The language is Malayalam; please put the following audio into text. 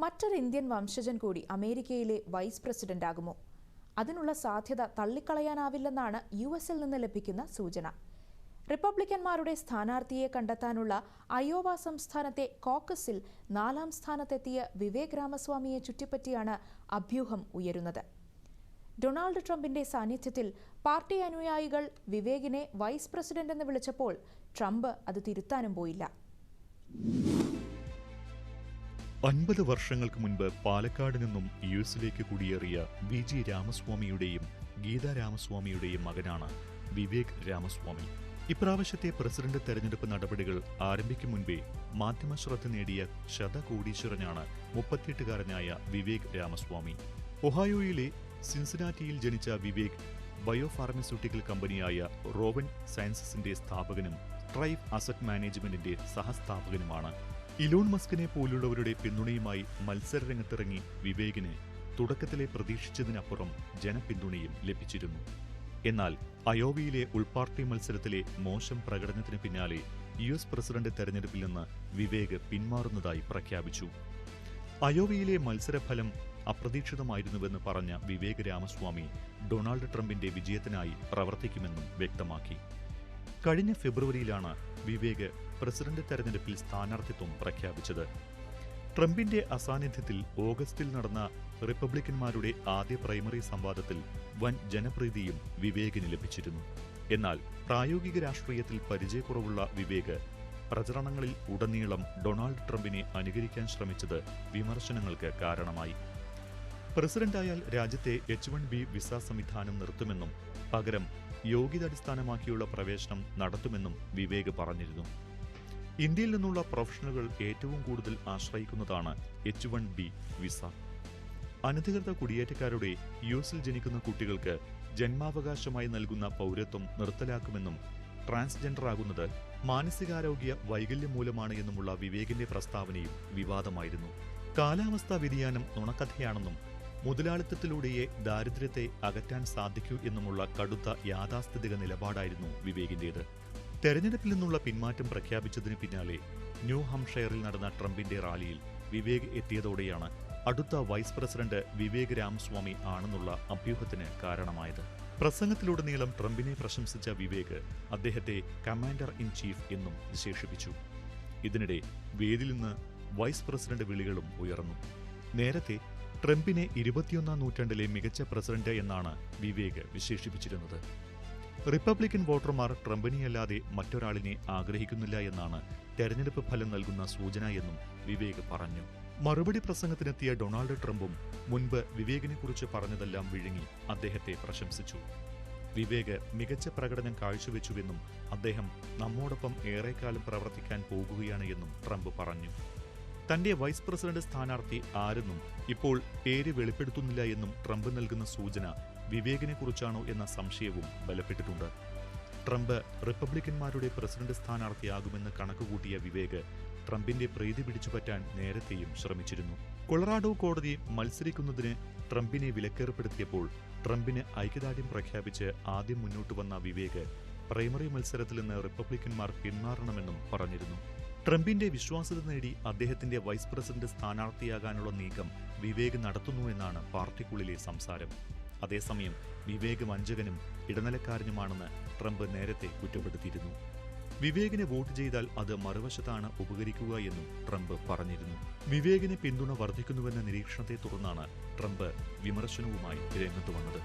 മറ്റൊരു ഇന്ത്യൻ വംശജൻ കൂടി അമേരിക്കയിലെ വൈസ് പ്രസിഡന്റ് പ്രസിഡന്റാകുമോ അതിനുള്ള സാധ്യത തള്ളിക്കളയാനാവില്ലെന്നാണ് യു എസിൽ നിന്ന് ലഭിക്കുന്ന സൂചന. റിപ്പബ്ലിക്കന്മാരുടെ സ്ഥാനാർത്ഥിയെ കണ്ടെത്താനുള്ള അയോവ സംസ്ഥാനത്തെ കോക്കസിൽ നാലാം സ്ഥാനത്തെത്തിയ വിവേക് രാമസ്വാമിയെ ചുറ്റിപ്പറ്റിയാണ് അഭ്യൂഹം ഉയരുന്നത്. ഡൊണാൾഡ് ട്രംപിന്റെ സാന്നിധ്യത്തിൽ പാർട്ടി അനുയായികൾ വിവേകിനെ വൈസ് പ്രസിഡന്റ് എന്ന് വിളിച്ചപ്പോൾ ട്രംപ് അത് തിരുത്താനും പോയില്ല. അൻപത് വർഷങ്ങൾക്ക് മുൻപ് പാലക്കാട് നിന്നും യു എസിലേക്ക് കുടിയേറിയ വി ജി രാമസ്വാമിയുടെയും ഗീത രാമസ്വാമിയുടെയും മകനാണ് വിവേക് രാമസ്വാമി. ഇപ്രാവശ്യത്തെ പ്രസിഡന്റ് തെരഞ്ഞെടുപ്പ് നടപടികൾ ആരംഭിക്കും മുൻപേ മാധ്യമശ്രദ്ധ നേടിയ ശതകോടീശ്വരനാണ് മുപ്പത്തിയെട്ടുകാരനായ വിവേക് രാമസ്വാമി. ഒഹായോയിലെ സിൻസിനാറ്റിയിൽ ജനിച്ച വിവേക് ബയോഫാർമസ്യൂട്ടിക്കൽ കമ്പനിയായ റോവൻ സയൻസസിന്റെ സ്ഥാപകനും ട്രൈബ് അസറ്റ് മാനേജ്മെന്റിന്റെ സഹസ്ഥാപകനുമാണ്. ഇലോൺ മസ്കിനെ പോലുള്ളവരുടെ പിന്തുണയുമായി മത്സരരംഗത്തിറങ്ങി വിവേകിന് തുടക്കത്തിലെ പ്രതീക്ഷിച്ചതിനപ്പുറം ജനപിന്തുണയും ലഭിച്ചിരുന്നു. എന്നാൽ അയോവയിലെ ഉൾപാർട്ടി മത്സരത്തിലെ മോശം പ്രകടനത്തിന് പിന്നാലെ യു എസ് പ്രസിഡന്റ് തെരഞ്ഞെടുപ്പിൽ നിന്ന് വിവേക് പിന്മാറുന്നതായി പ്രഖ്യാപിച്ചു. അയോവയിലെ മത്സരഫലം അപ്രതീക്ഷിതമായിരുന്നുവെന്ന് പറഞ്ഞ വിവേക് രാമസ്വാമി ഡൊണാൾഡ് ട്രംപിന്റെ വിജയത്തിനായി പ്രവർത്തിക്കുമെന്നും വ്യക്തമാക്കി. കഴിഞ്ഞ ഫെബ്രുവരിയിലാണ് വിവേക് പ്രസിഡന്റ് തെരഞ്ഞെടുപ്പിൽ സ്ഥാനാർത്ഥിത്വം പ്രഖ്യാപിച്ചത്. ട്രംപിന്റെ അസാന്നിധ്യത്തിൽ ഓഗസ്റ്റിൽ നടന്ന റിപ്പബ്ലിക്കന്മാരുടെ ആദ്യ പ്രൈമറി സംവാദത്തിൽ വൻ ജനപ്രീതിയും വിവേകിന് ലഭിച്ചിരുന്നു. എന്നാൽ പ്രായോഗിക രാഷ്ട്രീയത്തിൽ പരിചയക്കുറവുള്ള വിവേക് പ്രചരണങ്ങളിൽ ഉടനീളം ഡൊണാൾഡ് ട്രംപിനെ അനുകരിക്കാൻ ശ്രമിച്ചത് വിമർശനങ്ങൾക്ക് കാരണമായി. പ്രസിഡന്റായാൽ രാജ്യത്തെ എച്ച് വൺ ബി വിസ സംവിധാനം നിർത്തുമെന്നും പകരം യോഗ്യത അടിസ്ഥാനമാക്കിയുള്ള പ്രവേശനം നടത്തുമെന്നും വിവേക് പറഞ്ഞിരുന്നു. ഇന്ത്യയിൽ നിന്നുള്ള പ്രൊഫഷണലുകൾ ഏറ്റവും കൂടുതൽ ആശ്രയിക്കുന്നതാണ് എച്ച് വൺ ബി വിസ. അനധികൃത കുടിയേറ്റക്കാരുടെ യു എസിൽ ജനിക്കുന്ന കുട്ടികൾക്ക് ജന്മാവകാശമായി നൽകുന്ന പൗരത്വം നിർത്തലാക്കുമെന്നും ട്രാൻസ്ജെൻഡർ ആകുന്നത് മാനസികാരോഗ്യ വൈകല്യം മൂലമാണ് എന്നുമുള്ള വിവേകിന്റെ പ്രസ്താവനയും വിവാദമായിരുന്നു. കാലാവസ്ഥാ വ്യതിയാനം നുണക്കഥയാണെന്നും മുതലാളിത്തത്തിലൂടെയേ ദാരിദ്ര്യത്തെ അകറ്റാൻ സാധിക്കൂ എന്നുമുള്ള കടുത്ത യാഥാസ്ഥിതിക നിലപാടായിരുന്നു വിവേകിന്റേത്. തെരഞ്ഞെടുപ്പിൽ നിന്നുള്ള പിന്മാറ്റം പ്രഖ്യാപിച്ചതിന് പിന്നാലെ ന്യൂ ഹംഷയറിൽ നടന്ന ട്രംപിന്റെ റാലിയിൽ വിവേക് എത്തിയതോടെയാണ് അടുത്ത വൈസ് പ്രസിഡന്റ് വിവേക് രാമസ്വാമി ആണെന്നുള്ള അഭ്യൂഹത്തിന് കാരണമായത്. പ്രസംഗത്തിലുടനീളം ട്രംപിനെ പ്രശംസിച്ച വിവേക് അദ്ദേഹത്തെ കമാൻഡർ ഇൻ ചീഫ് എന്നും വിശേഷിപ്പിച്ചു. ഇതിനിടെ വേദിയിൽ നിന്ന് വൈസ് പ്രസിഡന്റ് വിളികളും ഉയർന്നു. നേരത്തെ ട്രംപിനെ ഇരുപത്തിയൊന്നാം നൂറ്റാണ്ടിലെ മികച്ച പ്രസിഡന്റ് എന്നാണ് വിവേക് വിശേഷിപ്പിച്ചിരുന്നത്. റിപ്പബ്ലിക്കൻ വോട്ടർമാർ ട്രംപിനെയല്ലാതെ മറ്റൊരാളിനെ ആഗ്രഹിക്കുന്നില്ല എന്നാണ് തെരഞ്ഞെടുപ്പ് ഫലം നൽകുന്ന സൂചന എന്നും വിവേക് പറഞ്ഞു. മറുപടി പ്രസംഗത്തിനെത്തിയ ഡൊണാൾഡ് ട്രംപും മുൻപ് വിവേകിനെക്കുറിച്ച് പറഞ്ഞതെല്ലാം വിഴുങ്ങി അദ്ദേഹത്തെ പ്രശംസിച്ചു. വിവേക് മികച്ച പ്രകടനം കാഴ്ചവെച്ചുവെന്നും അദ്ദേഹം നമ്മോടൊപ്പം ഏറെക്കാലം പ്രവർത്തിക്കാൻ പോകുകയാണ് എന്നും ട്രംപ് പറഞ്ഞു. തന്റെ വൈസ് പ്രസിഡന്റ് സ്ഥാനാർത്ഥി ആരെന്നും ഇപ്പോൾ പേര് വെളിപ്പെടുത്തുന്നില്ല എന്നും ട്രംപ് നൽകുന്ന സൂചന വിവേകിനെക്കുറിച്ചാണോ എന്ന സംശയവും ബലപ്പെട്ടിട്ടുണ്ട്. ട്രംപ് റിപ്പബ്ലിക്കന്മാരുടെ പ്രസിഡന്റ് സ്ഥാനാർത്ഥിയാകുമെന്ന് കണക്കുകൂട്ടിയ വിവേക് ട്രംപിന്റെ പ്രീതി പിടിച്ചുപറ്റാൻ നേരത്തെയും ശ്രമിച്ചിരുന്നു. കൊളറാഡോ കോടതി മത്സരിക്കുന്നതിന് ട്രംപിനെ വിലക്കേർപ്പെടുത്തിയപ്പോൾ ട്രംപിന് ഐക്യദാർഢ്യം പ്രഖ്യാപിച്ച് ആദ്യം മുന്നോട്ട് വന്ന വിവേക് പ്രൈമറി മത്സരത്തിൽ നിന്ന് റിപ്പബ്ലിക്കന്മാർ പിന്മാറണമെന്നും പറഞ്ഞിരുന്നു. ട്രംപിന്റെ വിശ്വാസ്യത നേടി അദ്ദേഹത്തിന്റെ വൈസ് പ്രസിഡന്റ് സ്ഥാനാർത്ഥിയാകാനുള്ള നീക്കം വിവേക് നടത്തുന്നുവെന്നാണ് പാർട്ടിക്കുള്ളിലെ സംസാരം. അതേസമയം വിവേക് വഞ്ചകനും ഇടനിലക്കാരനുമാണെന്ന് ട്രംപ് നേരത്തെ കുറ്റപ്പെടുത്തിയിരുന്നു. വിവേകിനെ വോട്ട് ചെയ്താൽ അത് മറുവശത്താണ് ഉപകരിക്കുക എന്നും ട്രംപ് പറഞ്ഞിരുന്നു. വിവേകിന് പിന്തുണ വർദ്ധിക്കുന്നുവെന്ന നിരീക്ഷണത്തെ തുടർന്നാണ് ട്രംപ് വിമർശനവുമായി രംഗത്ത് വന്നത്.